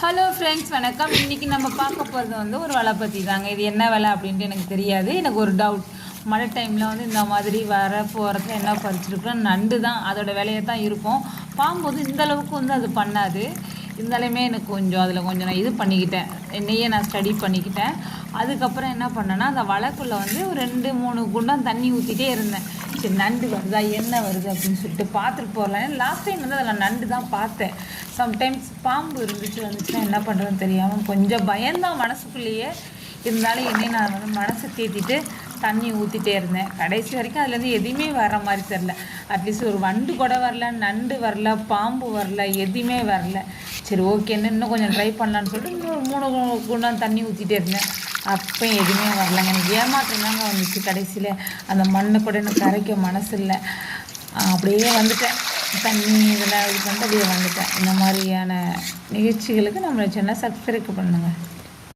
Hello friends வணக்கம். இன்றைக்கி நம்ம பார்க்க போகிறது வந்து ஒரு வலை பற்றி தாங்க. இது என்ன வலை அப்படின்ட்டு எனக்கு தெரியாது. எனக்கு ஒரு டவுட் மழை டைமில் வந்து இந்த மாதிரி வர போகிறதுல என்ன பறிச்சிருக்கோம்? நண்டு தான். அதோட விலையை தான் இருக்கும் பாம்பு வந்து இந்தளவுக்கு வந்து அது பண்ணாது. இருந்தாலுமே எனக்கு கொஞ்சம் அதில் கொஞ்சம் நான் இது பண்ணிக்கிட்டேன். என்னையே நான் ஸ்டடி பண்ணிக்கிட்டேன். அதுக்கப்புறம் என்ன பண்ணேன்னா அந்த வலைக்குள்ளே வந்து ஒரு ரெண்டு மூணு குண்டம் தண்ணி ஊற்றிட்டே இருந்தேன். சரி நண்டு வருதா என்ன வருது அப்படின்னு சொல்லிட்டு பார்த்துட்டு போகலாம் லாஸ்ட் டைம் வந்து அதில் நண்டு தான் பார்த்தேன். சம்டைம்ஸ் பாம்பு இருந்துச்சு வந்துச்சுன்னா என்ன பண்ணுறதுன்னு தெரியாமல் கொஞ்சம் பயந்தான் மனசுக்குள்ளேயே இருந்தாலும் என்னை நான் வந்து மனசை தேத்திட்டு தண்ணி ஊற்றிட்டே இருந்தேன். கடைசி வரைக்கும் அதுலேருந்து எதுவுமே வர்ற மாதிரி தெரில அட்லீஸ்ட் ஒரு வண்டு கூட வரல நண்டு வரல பாம்பு வரல எதுவுமே வரல. சரி ஓகேன்னு இன்னும் கொஞ்சம் ட்ரை பண்ணலான்னு சொல்லிட்டு இன்னொரு மூணு குண்டான் தண்ணி ஊற்றிட்டே இருந்தேன். அப்போ எதுவுமே வரலங்க எனக்கு ஏமாற்றம் தாங்க வந்துச்சு. கடைசியில் அந்த மண்ணை கூட எனக்கு கரைக்க மனசு இல்லை அப்படியே வந்துட்டேன். தண்ணி இதெல்லாம் இது பண்ணிட்டு அப்படியே வந்துட்டேன். இந்த மாதிரியான நிகழ்ச்சிகளுக்கு நம்மளை சின்ன சப்ஸ்கிரைப் பண்ணுங்கள்